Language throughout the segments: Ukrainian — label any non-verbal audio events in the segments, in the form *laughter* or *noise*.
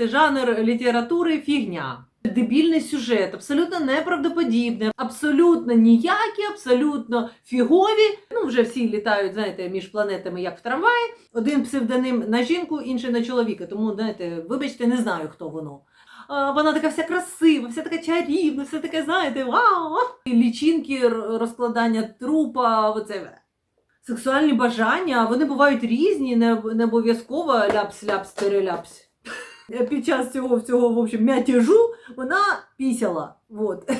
Жанр літератури фігня. Дебільний сюжет, абсолютно неправдоподібний, абсолютно ніякі, абсолютно фігові. Ну, вже всі літають, знаєте, між планетами, як в трамваї. Один псевдоним на жінку, інший на чоловіка. Тому, знаєте, вибачте, не знаю, хто воно. А, Вона така вся красива, вся така чарівна, все таке, знаєте, вау! Лічинки, розкладання трупа, оце. Сексуальні бажання, вони бувають різні, не, не обов'язково ляпс-ляпс, переляпс. Під час цього всього, в общем, мятежу вона пісяла. Вот.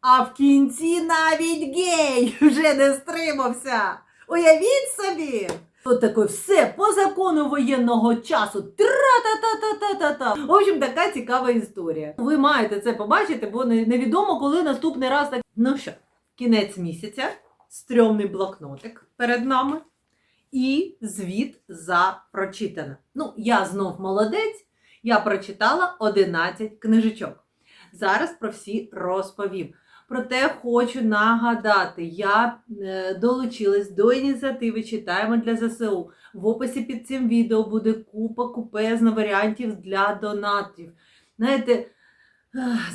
А в кінці навіть гей вже не стримався. Уявіть собі! От таке все по закону воєнного часу. Тра-та-та-та-та-та-та. В общем, така цікава історія. Ви маєте це побачити, бо невідомо, коли наступний раз так. Ну що, кінець місяця, стрьомний блокнотик перед нами і звіт за прочитане. Ну, я знов молодець, я прочитала 11 книжечок. Зараз про всі розповім. Проте хочу нагадати, я е, долучилась до ініціативи Читаємо для ЗСУ. В описі під цим відео буде купа купезна варіантів для донатів. Знаєте,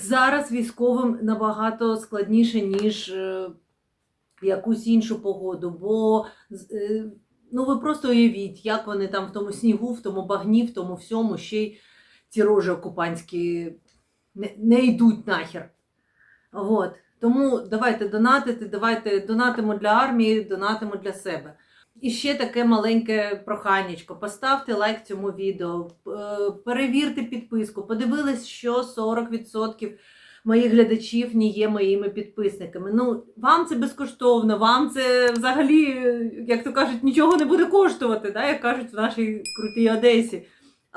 зараз військовим набагато складніше, ніж е, в якусь іншу погоду, бо е, ну ви просто уявіть, як вони там в тому снігу, в тому багні, в тому всьому ще й ці рожі окупантські не, не йдуть нахер. От. Тому давайте донатити, давайте донатимо для армії, донатимо для себе. І ще таке маленьке проханечко. Поставте лайк цьому відео, е, перевірте підписку. Подивились, що 40% моїх глядачів не є моїми підписниками. Ну, вам це безкоштовно, вам це взагалі, як то кажуть, нічого не буде коштувати, да, як кажуть в нашій крутій Одесі.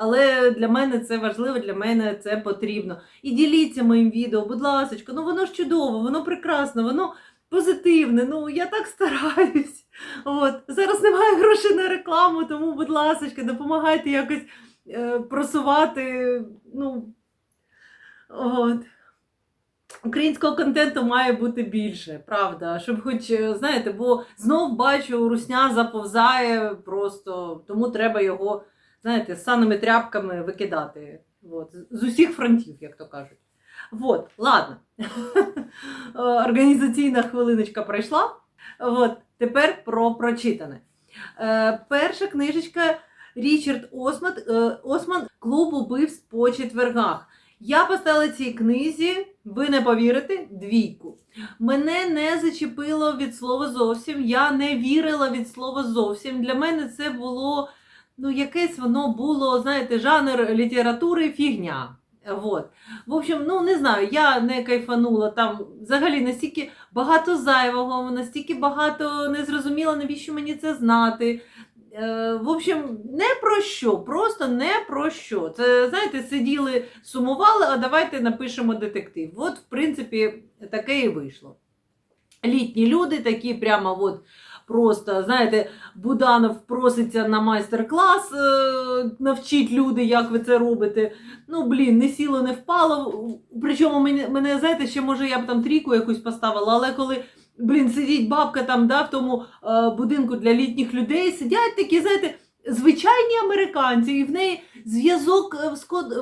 Але для мене це важливо, для мене це потрібно. І діліться моїм відео, будь ласка, ну воно ж чудово, воно прекрасно, воно позитивне. Ну я так стараюсь. От зараз немає грошей на рекламу, тому, будь ласка, допомагайте якось е, просувати. Ну, от. Українського контенту має бути більше, правда, щоб хоч, е, знаєте, бо знов бачу, русня заповзає просто, тому треба його, знаєте, з саними тряпками викидати. От, з- усіх фронтів, як то кажуть. От, ладно. *laughs* Організаційна хвилиночка пройшла. От, тепер про прочитане. Е, перша книжечка Річард Осман, е, Осман Клуб убивств по четвергах. Я поставила цій книзі, ви не повірите, двійку. Мене не зачепило від слова зовсім. Я не вірила від слова зовсім. Для мене це було, ну, якесь воно було, знаєте, жанр літератури фігня. Вот. В общем, ну не знаю, я не кайфанула там взагалі настільки багато зайвого, настільки багато не зрозуміла, навіщо мені це знати. Е, в общем, не про що, просто не про що. Це, знаєте, сиділи, сумували, а давайте напишемо детектив. От, в принципі, таке і вийшло. Літні люди такі прямо от просто, знаєте, Буданов проситься на майстер-клас, е, навчіть люди, як ви це робите. Ну, блін, не сіло, не впало. Причому мене, мене знаєте, ще може я б там трійку якусь поставила, але коли. Блін, сидіть бабка там да, в тому е, будинку для літніх людей, сидять такі, знаєте, звичайні американці, і в неї зв'язок е, в,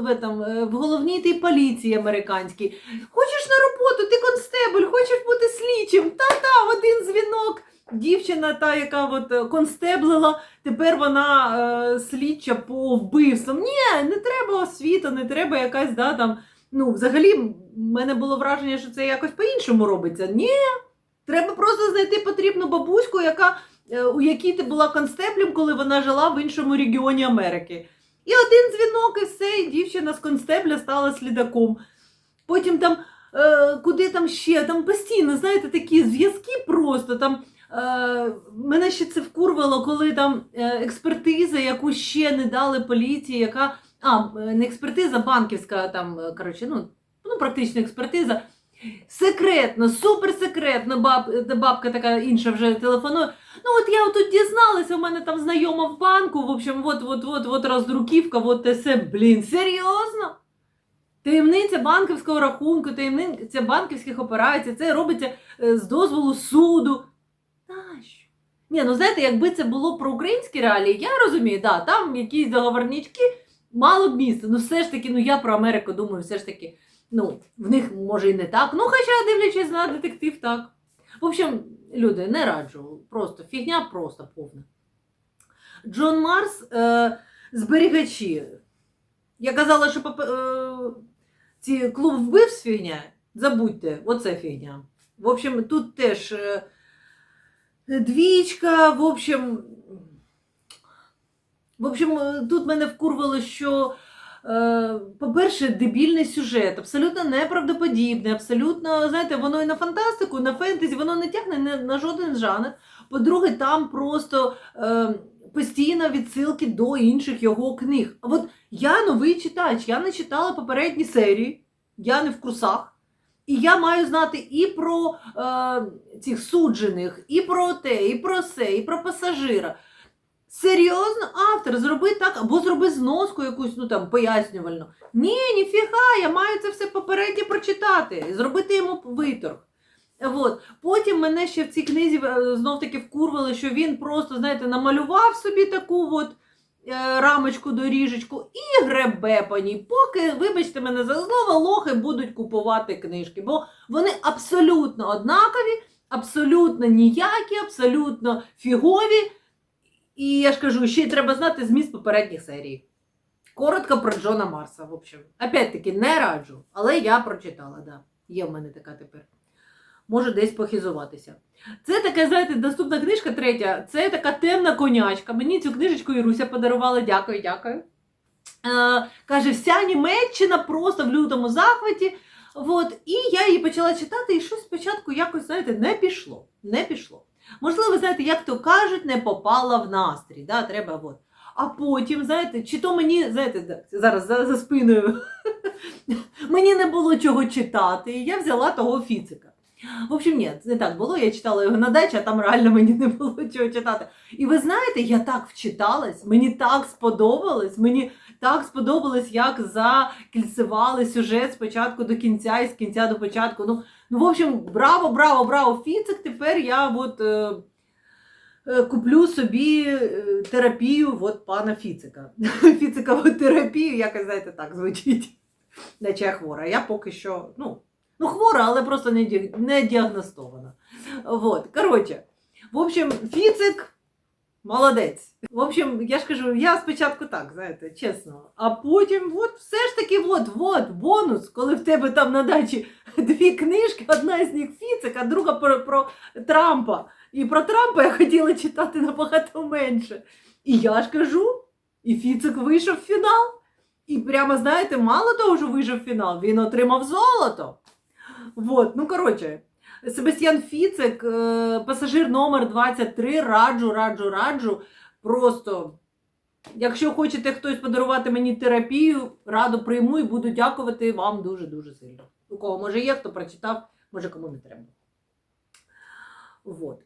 в, этом, е, в головній тій поліції американській. Хочеш на роботу, ти констебль, хочеш бути слідчим. Та-та, один дзвінок. Дівчина, та, яка от е, констеблила, тепер вона е, слідча по вбивствам. Ні, не треба освіта, не треба якась, да, там, ну, взагалі, в мене було враження, що це якось по-іншому робиться. Ні, треба просто знайти потрібну бабуську, яка, е, у якій ти була констеблем, коли вона жила в іншому регіоні Америки. І один дзвінок, і все, і дівчина з констебля стала слідаком. Потім там, е, куди там ще, там постійно, знаєте, такі зв'язки просто там. Е, мене ще це вкурвало, коли там е, експертиза, яку ще не дали поліції, яка. А, е, не експертиза, банківська, там, коротше, ну, ну, практично експертиза. Секретно, суперсекретно, баб, бабка така інша вже телефонує. Ну от я тут дізналася, у мене там знайома в банку, в общем, от, от, от, от роздруківка, от те все, блін, серйозно? Таємниця банківського рахунку, таємниця банківських операцій, це робиться з дозволу суду. Нащо? Ні, ну знаєте, якби це було про українські реалії, я розумію, да, там якісь договорнички, мало б місця. Ну, все ж таки, ну я про Америку думаю, все ж таки, ну, в них може і не так. Ну, хоча дивлячись на детектив, так. В общем, люди, не раджу. Просто фігня просто повна. Джон Марс е, зберігачі. Я казала, що е, ці клуб вбивств фігня. Забудьте, оце фігня. В общем, тут теж е, двічка, в общем. В общем, е, тут мене вкурвало, що, е, по-перше, дебільний сюжет, абсолютно неправдоподібний, абсолютно, знаєте, воно і на фантастику, і на фентезі, воно не тягне на, жоден жанр. По-друге, там просто е, постійно відсилки до інших його книг. А от я новий читач, я не читала попередні серії, я не в курсах. І я маю знати і про е, цих суджених, і про те, і про се, і про пасажира. Серйозно, автор, зроби так, або зроби зноску якусь, ну там, пояснювальну. Ні, ніфіга, я маю це все попередньо прочитати, зробити йому виторг. От. Потім мене ще в цій книзі е, знов таки вкурвали, що він просто, знаєте, намалював собі таку от рамочку, доріжечку і гребе по ній, поки, вибачте мене за слово, лохи будуть купувати книжки. Бо вони абсолютно однакові, абсолютно ніякі, абсолютно фігові. І я ж кажу, ще й треба знати зміст попередніх серій. Коротко про Джона Марса, в общем. Опять-таки, не раджу, але я прочитала, да. Є в мене така тепер. Може десь похизуватися. Це така, знаєте, наступна книжка третя. Це така темна конячка. Мені цю книжечку Іруся подарувала. Дякую, дякую. Е, каже, вся Німеччина просто в лютому захваті. От, і я її почала читати, і щось спочатку якось, знаєте, не пішло. Не пішло. Можливо, знаєте, як то кажуть, не попала в настрій. Да? Треба от. А потім, знаєте, чи то мені, знаєте, зараз за, за спиною *laughs* мені не було чого читати, і я взяла того фіцика. В общем, ні, не так було. Я читала його на дачі, а там реально мені не було чого читати. І ви знаєте, я так вчиталась, мені так сподобалось, мені так сподобалось, як закільцевали сюжет спочатку до кінця і з кінця до початку. Ну, ну в общем, браво, браво, браво, Фіцик. Тепер я от, е, е, куплю собі е, терапію от пана Фіцика. *laughs* Фіцикову терапію, якось, знаєте, так звучить. Наче я хвора. Я поки що, ну, ну хвора, але просто не, ді- не діагностована. Вот. Коротше, в общем, Фіцик молодець. В общем, я ж кажу, я спочатку так, знаєте, чесно. А потім, от, все ж таки, от, от, бонус, коли в тебе там на дачі дві книжки, одна з них Фіцик, а друга про, про Трампа. І про Трампа я хотіла читати набагато менше. І я ж кажу, і Фіцик вийшов в фінал. І прямо, знаєте, мало того, що вийшов в фінал, він отримав золото. Вот, ну коротше, Себастьян Фіцик, е, пасажир номер 23, раджу, раджу, раджу. Просто, якщо хочете хтось подарувати мені терапію, радо прийму і буду дякувати вам дуже-дуже сильно. У кого може є, хто прочитав, може кому не треба. Вот.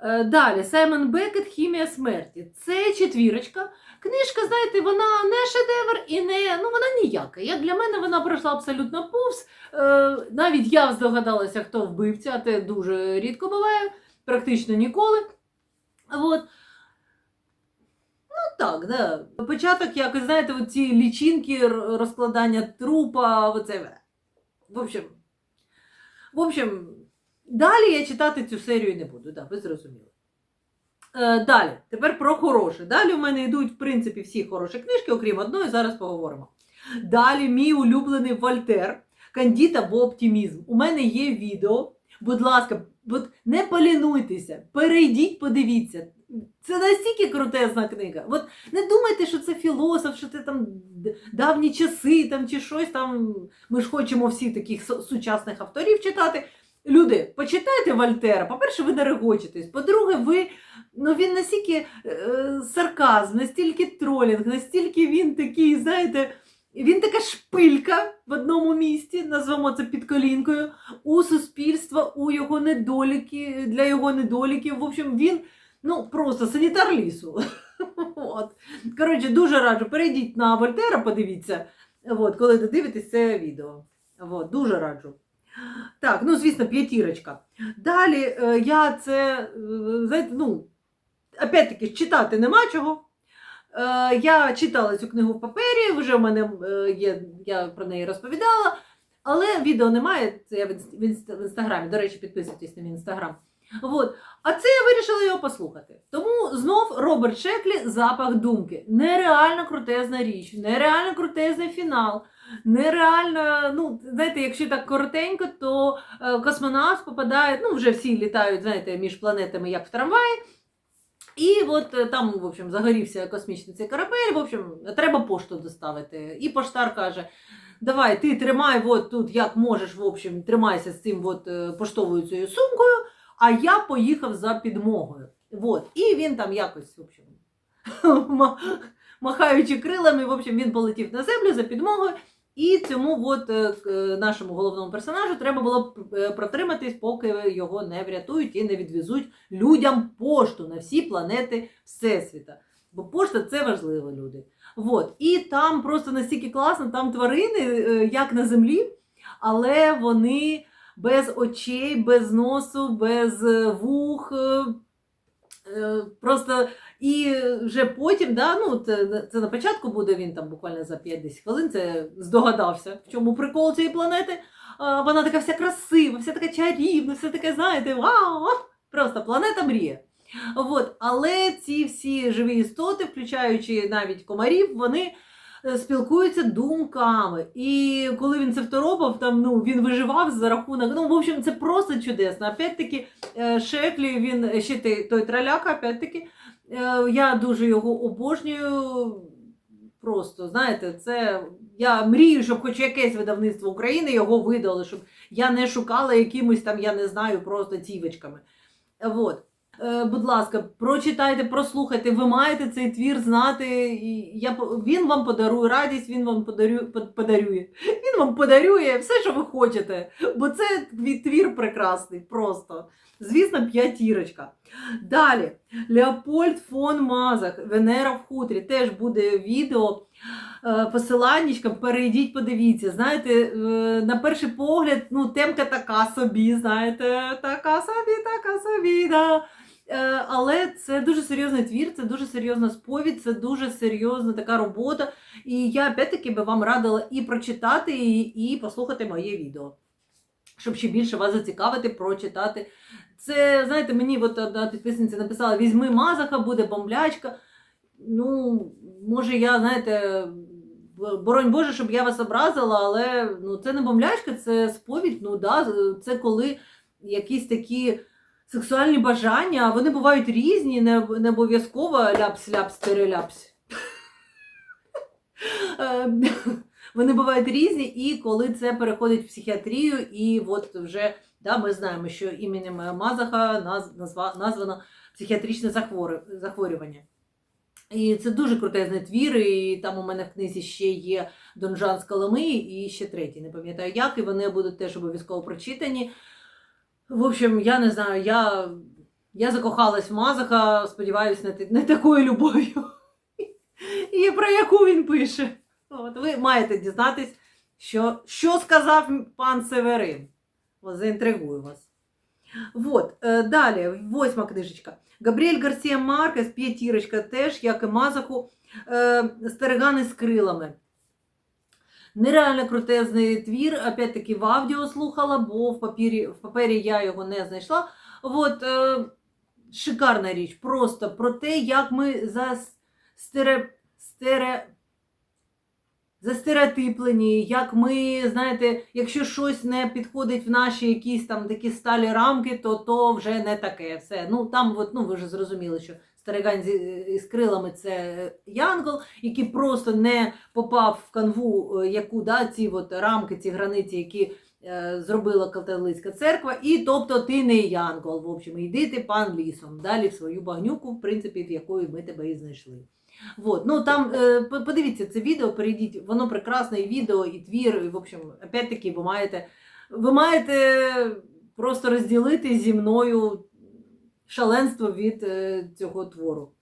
Е, Далі, Саймон Бекет Хімія смерті. Це четвірочка. Книжка, знаєте, вона не шедевр і не ну вона ніяка. Як для мене вона пройшла абсолютно повз. Е, навіть я здогадалася, хто вбивця, а це дуже рідко буває, практично ніколи. От. Ну так, да. Початок якось, знаєте, ці лічинки, розкладання трупа, оце. В общем, в общем, далі я читати цю серію не буду, да, ви зрозуміли. Е, далі, тепер про хороше. Далі у мене йдуть, в принципі, всі хороші книжки, окрім одної, зараз поговоримо. Далі мій улюблений Вольтер, Кандід або оптимізм. У мене є відео. Будь ласка, от не полінуйтеся, перейдіть, подивіться. Це настільки крутезна книга. От не думайте, що це філософ, що це там давні часи там, чи щось там. Ми ж хочемо всі таких сучасних авторів читати. Люди, почитайте Вольтера. По-перше, ви не регочетесь. По-друге, ви ну він настільки е, сарказм, настільки тролінг, настільки він такий, знаєте, він така шпилька в одному місці, назвемо це під колінкою, у суспільства, у його недоліки, для його недоліків. В общем, він ну просто санітар лісу. *laughs* От. Коротше, дуже раджу. Перейдіть на Вольтера, подивіться, от, коли додивитесь це відео. От, дуже раджу. Так, ну звісно, п'ятірочка. Далі е, я це, е, ну, опять-таки, читати нема чого. Е, я читала цю книгу в папері, вже в мене є, я про неї розповідала, але відео немає. Це я в інстаграмі. До речі, підписуйтесь на мій інстаграм. От. А це я вирішила його послухати. Тому знов Роберт Шеклі запах думки. Нереально крутезна річ, нереально крутезний фінал. Нереально, ну, знаєте, якщо так коротенько, то е, космонавт попадає, ну, вже всі літають, знаєте, між планетами, як в трамваї. І от е, там, в общем, загорівся космічний цей корабель, в общем, треба пошту доставити. І поштар каже: давай, ти тримай от тут, як можеш, в общем, тримайся з цим от, е, поштовою цією сумкою, а я поїхав за підмогою. От. І він там якось, в общем, *laughs* махаючи крилами, в общем, він полетів на землю за підмогою. І цьому от, е, е, нашому головному персонажу треба було е, протриматись, поки його не врятують і не відвезуть людям пошту на всі планети Всесвіта. Бо пошта це важливо, люди. Вот. І там просто настільки класно, там тварини, як на землі, але вони без очей, без носу, без вух. Просто і вже потім, да, ну, це, це на початку буде він там буквально за 5-10 хвилин, це здогадався, в чому прикол цієї планети. А, Вона така вся красива, вся така чарівна, вся така, знаєте, вау! Просто планета мрія. От. Але ці всі живі істоти, включаючи навіть комарів, вони е, спілкуються думками. І коли він це второпав, там ну він виживав за рахунок. Ну, в общем, це просто чудесно. Опять-таки, е, Шеклі, він ще той, траляка, опять-таки, е, я дуже його обожнюю. Просто, знаєте, це я мрію, щоб хоч якесь видавництво України його видало, щоб я не шукала якимось там, я не знаю, просто цівочками. Вот. Е, будь ласка, прочитайте, прослухайте, ви маєте цей твір знати. І я, він вам подарує радість, він вам подарує, подарує. Він вам подарує все, що ви хочете. Бо це твір прекрасний, просто. Звісно, п'ятірочка. Далі. Леопольд фон Мазах, Венера в хутрі. Теж буде відео. е, Посиланнячка, перейдіть, подивіться. Знаєте, е, на перший погляд, ну, темка така собі, знаєте, така собі, така собі. Да. Е, Але це дуже серйозний твір, це дуже серйозна сповідь, це дуже серйозна така робота. І я опять-таки би вам радила і прочитати, і, і послухати моє відео, щоб ще більше вас зацікавити, прочитати. Це, знаєте, мені от одна підписниця написала: візьми Мазаха, буде бомблячка. Ну, може, я, знаєте, боронь Боже, щоб я вас образила, але ну, це не бомблячка, це сповідь. Ну, да, це коли якісь такі сексуальні бажання, вони бувають різні, не, не обов'язково ляпс-ляпс, переляпс. *laughs* Е, *laughs* Вони бувають різні, і коли це переходить в психіатрію, і от вже да, ми знаємо, що іменем Мазаха назва, названо психіатричне захворювання. І це дуже крутезний твір, і там у мене в книзі ще є Донжан з Коломи і ще третій, не пам'ятаю як, і вони будуть теж обов'язково прочитані. В общем, я не знаю, я, я закохалась в Мазаха, сподіваюся, не такою любов'ю, і про яку він пише. От, ви маєте дізнатись, що, що сказав пан Северин. От, заінтригую вас. Вот, е, далі, восьма книжечка. Габріель Гарсія Маркес, п'ятірочка, теж, як і Мазаху, е, Стерегани з крилами. Нереально крутезний твір, опять-таки в аудіо слухала, бо в папері, в папері я його не знайшла. От, е, шикарна річ, просто про те, як ми за стере, стере, застереотиплені, як ми, знаєте, якщо щось не підходить в наші якісь там такі сталі рамки, то то вже не таке. Все. Ну там, от, ну ви вже зрозуміли, що старигань з, з крилами це янгол, який просто не попав в канву, е, яку да, ці от рамки, ці границі, які е, зробила католицька церква, і тобто ти не янгол. В общем, йди ти пан лісом, далі в свою багнюку, в принципі, в якої ми тебе і знайшли. Вот. Ну там е, подивіться це відео, перейдіть, воно прекрасне і відео, і твір. І, в общем, опять-таки, ви маєте, ви маєте просто розділити зі мною шаленство від е, цього твору.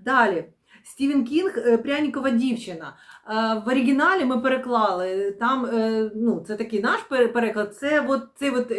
Далі. Стівен Кінг е, Прянікова дівчина. Е, В оригіналі ми переклали. Там, е, ну, це такий наш переклад. Це от, цей от,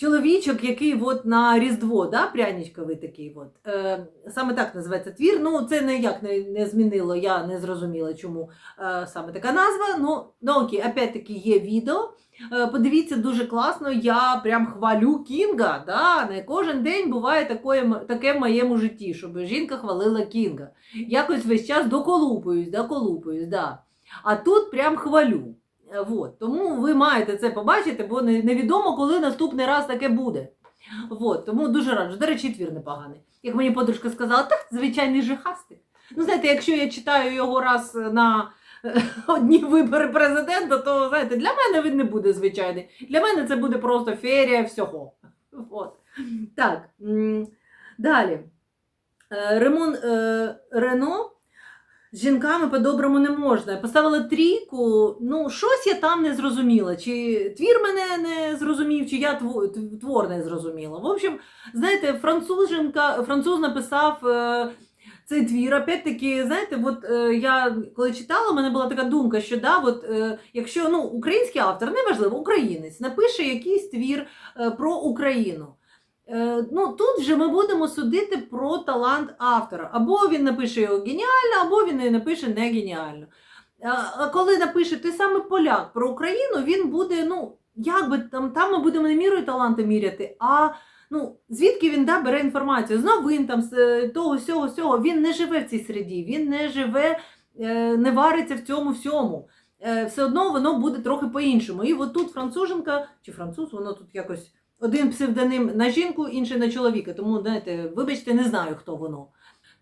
чоловічок, який от на Різдво, да, пряничковий такий. От. Е, саме так називається твір. Ну, це ніяк не, не змінило, я не зрозуміла, чому е, саме така назва. Ну, ну окей, опять-таки є відео. Е, Подивіться, дуже класно. Я прям хвалю Кінга. Да? Не кожен день буває таке, таке в моєму житті, щоб жінка хвалила Кінга. Якось весь час доколупуюсь, доколупуюсь, да. А тут прям хвалю. Е, Вот. Тому ви маєте це побачити, бо невідомо, коли наступний раз таке буде. Вот. Тому дуже раджу. До речі, твір непоганий. Як мені подружка сказала, так, звичайний жихастик. Ну, знаєте, якщо я читаю його раз на е, *laughs* одні вибори президента, то знаєте, для мене він не буде звичайний. Для мене це буде просто ферія всього. От. Так. Далі. Е, Ремон Рено з жінками по-доброму не можна. Поставила трійку. Ну, щось я там не зрозуміла. Чи твір мене не зрозумів, чи я тво- твор не зрозуміла. В общем, знаєте, француженка, француз написав. Е, цей твір, опять-таки, знаєте, от е, я коли читала, у мене була така думка, що да, от, е, якщо ну, український автор, неважливо, українець, напише якийсь твір е, про Україну. Е, ну, тут вже ми будемо судити про талант автора. Або він напише його геніально, або він і напише не геніально. А, а коли напише той самий поляк про Україну, він буде, ну, як би там, там ми будемо не мірою таланту міряти, а ну, звідки він да, бере інформацію? З новин, там, з е, того, сього, сього. Він не живе в цій середі, він не живе, е, не вариться в цьому всьому. Е, Все одно воно буде трохи по-іншому. І от тут француженка чи француз, воно тут якось один псевдоним на жінку, інший на чоловіка. Тому, знаєте, вибачте, не знаю, хто воно.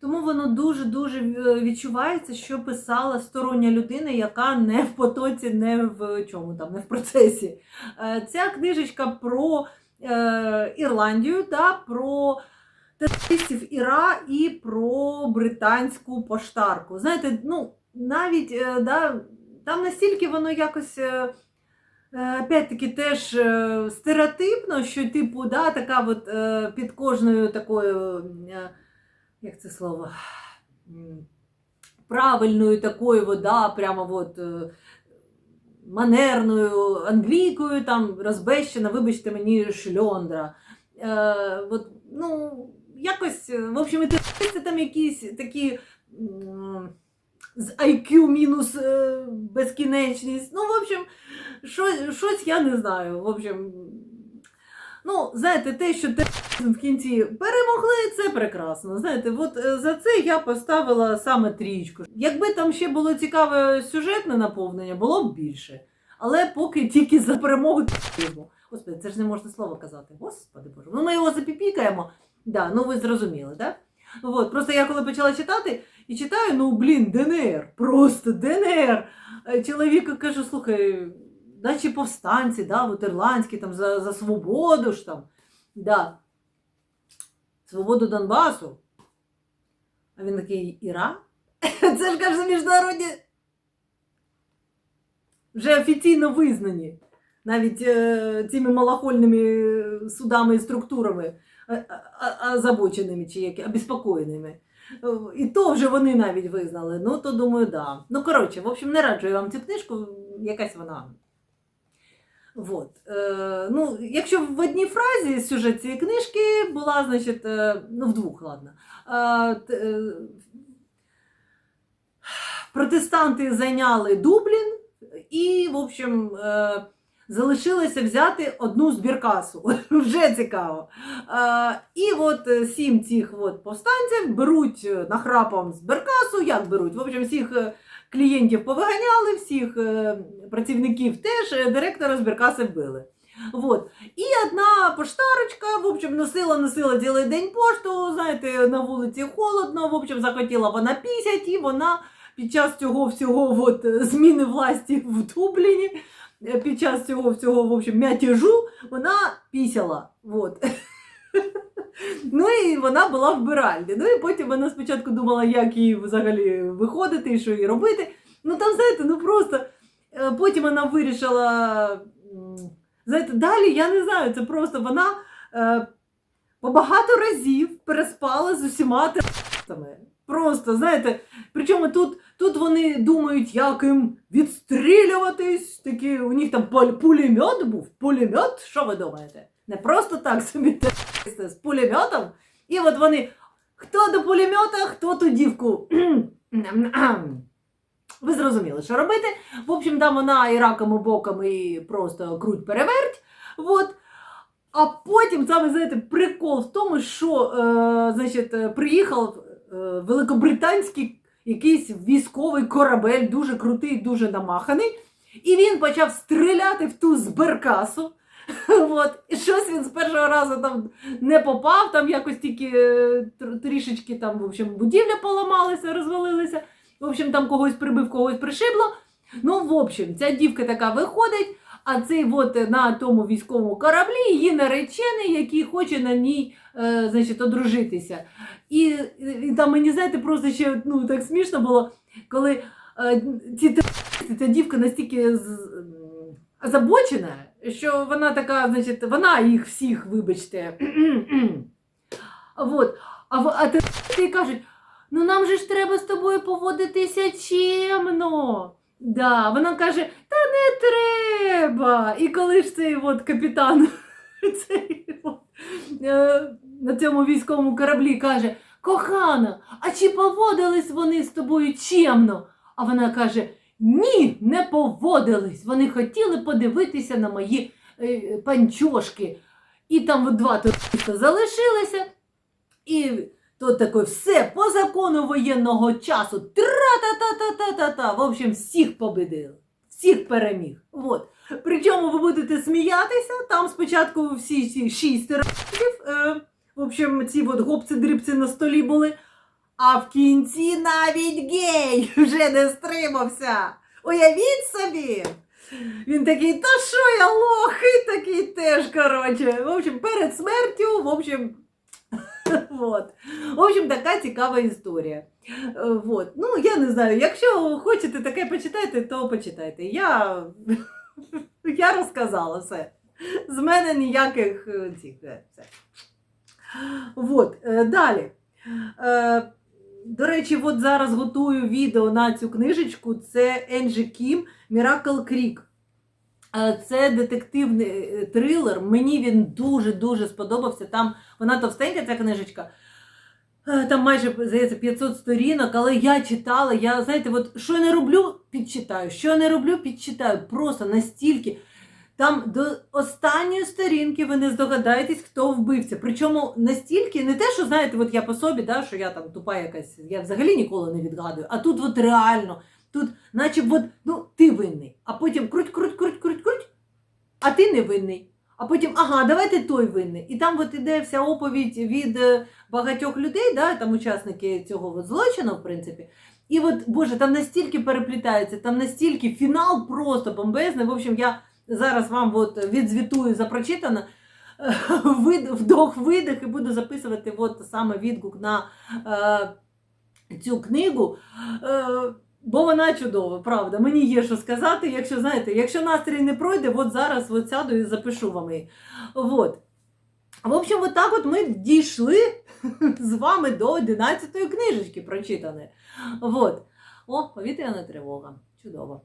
Тому воно дуже-дуже е, відчувається, що писала стороння людина, яка не в потоці, не в чому там, не в процесі. Е, Ця книжечка про е, Ірландію, та, про терористів Іра і про британську поштарку. Знаєте, ну, навіть е, да, там настільки воно якось. Е, Опять-таки теж е, стереотипно, що типу, да, така от е, під кожною такою, як це слово, правильною такою, от, да, прямо от, манерною англійкою, там розбещена, вибачте мені, шльондра. От, ну, якось, в общем, і там якісь такі. З IQ мінус е, безкінечність. Ну, в общем, що, щось я не знаю. В общем, ну, знаєте, те, що тероризм в кінці перемогли, це прекрасно. Знаєте, от е, за це я поставила саме трічку. Якби там ще було цікаве сюжетне наповнення, було б більше. Але поки тільки за перемогу. Господи, це ж не можна слово казати. Господи Боже. Ну, ми його запіпікаємо. Да, ну ви зрозуміли, так? Да? От, просто я коли почала читати і читаю, ну блін, ДНР, просто ДНР. Е, Чоловіку кажу, слухай, наче повстанці, да, от ірландські там за, за свободу ж там. Да. Свободу Донбасу. А він такий Іра? *laughs* Це ж каже міжнародні. Вже офіційно визнані. Навіть е, цими малахольними судами і структурами е, озабоченими чи які, обеспокоєними. І то вже вони навіть визнали. Ну, то думаю, да. Ну, коротше, в общем, не раджу я вам цю книжку, якась вона. Вот. Е, ну, якщо в одній фразі сюжет цієї книжки була, значить, е, ну, в двох, ладно. Е, е, протестанти зайняли Дублін і, в общем, е, залишилося взяти одну збіркасу. *laughs* Вже цікаво. Е, і от е, сім цих от повстанців беруть е, нахрапом збіркасу, як беруть? В общем, всіх клієнтів повиганяли, всіх працівників теж директора збіркаси вбили. Вот. І одна поштарочка, в общем, носила, носила цілий день пошту, знаєте, на вулиці холодно, в общем, захотіла вона пісять, і вона під час цього всього от, зміни власті в Дубліні, під час цього всього, в общем, мятежу, вона пісяла. Вот. *laughs* Ну і вона була вбиральні. Ну і потім вона спочатку думала, як їй взагалі виходити і що їй робити. Ну там, знаєте, ну просто е, потім вона вирішила. Знаєте, далі я не знаю, це просто вона е, по багато разів переспала з усіма терористами. Просто, знаєте, причому тут, тут вони думають, як їм відстрілюватись. Такі, у них там пулемет був. Пулемет, що ви думаєте? Не просто так собі з пулеметом. І от вони, хто до пулемета, хто ту дівку. *clears throat* Ви зрозуміли, що робити. В общем, там вона і раком, і боком, і просто круть переверть. Вот. А потім саме знаєте, прикол в тому, що е, значить, е, приїхав великобританський якийсь військовий корабель, дуже крутий, дуже намаханий, і він почав стріляти в ту зберкасу. *laughs* От. І щось він з першого разу там не попав, там якось тільки е, трішечки там, в общем, будівля поламалася, розвалилася. В общем, там когось прибив, когось пришибло. Ну, в общем, ця дівка така виходить, а цей от на тому військовому кораблі її наречений, який хоче на ній е, значить, одружитися. І, і там мені, знаєте, просто ще ну, так смішно було, коли е, ці ця дівка настільки озабочена, що вона така, значить, вона їх всіх, вибачте. *clears throat* вот. А, а їй кажуть, ну нам же ж треба з тобою поводитися чемно. Да, вона каже, не треба. І коли ж цей от капітан *laughs* цей, от, е, на цьому військовому кораблі каже: Кохана, а чи поводились вони з тобою чемно? А вона каже: Ні, не поводились. Вони хотіли подивитися на мої е, панчошки. І там от два туриста залишилися. І то таке все по закону воєнного часу. Тра-та-та-та-та-та-та. В общем, всіх победили, всіх переміг. Вот. Причому ви будете сміятися, там спочатку всі ці шість терористів, е, в общем, ці от гопці-дрібці на столі були. А в кінці навіть гей вже не стримався. Уявіть собі. Він такий, та що я лох, і такий теж, коротше. В общем, перед смертю, в общем, *laughs* вот. В общем, така цікава історія. Е, Вот. Ну, я не знаю, якщо хочете таке почитайте, то почитайте. Я, *laughs* я розказала все. З мене ніяких е, цих. е. Вот. Далі. До речі, от зараз готую відео на цю книжечку. Це Енджі Кім Miracle Creek. Е, Це детективний е, трилер. Мені він дуже-дуже сподобався. Там вона товстенька, ця книжечка. Е, Там майже здається 500 сторінок, але я читала. Я знаєте, от що я не роблю, підчитаю. Що я не роблю, підчитаю. Просто настільки. Там до останньої сторінки ви не здогадаєтесь, хто вбивця. Причому настільки, не те, що знаєте, от я по собі, да, що я там тупа якась, я взагалі ніколи не відгадую. А тут от реально, тут, наче от, ну, ти винний. А потім круть, круть, круть, круть, круть, а ти не винний. А потім, ага, давайте той винний. І там от іде вся оповідь від е, багатьох людей, да, там учасники цього от злочину, в принципі. І от, Боже, там настільки переплітається, там настільки фінал просто бомбезний. В общем, я зараз вам от відзвітую за прочитане. *laughs* Вдох, видих і буду записувати от саме відгук на е, цю книгу. Е, бо вона чудова, правда. Мені є що сказати. Якщо знаєте, якщо настрій не пройде, от зараз от сяду і запишу вам її. Вот. В общем, от так от ми дійшли з вами до 11-ї книжечки прочитаної. Вот. О, повітряна тривога. Чудово.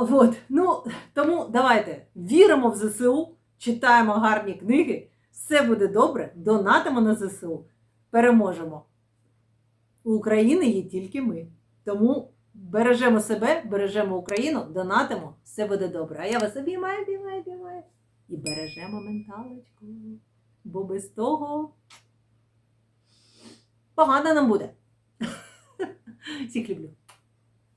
Вот. Ну, тому давайте віримо в ЗСУ, читаємо гарні книги, все буде добре, донатимо на ЗСУ, переможемо. У України є тільки ми. Тому бережемо себе, бережемо Україну, донатимо, все буде добре. А я вас обіймаю, обіймаю, обіймаю. І бережемо менталочку. Бо без того погано нам буде. *laughs* Всіх люблю.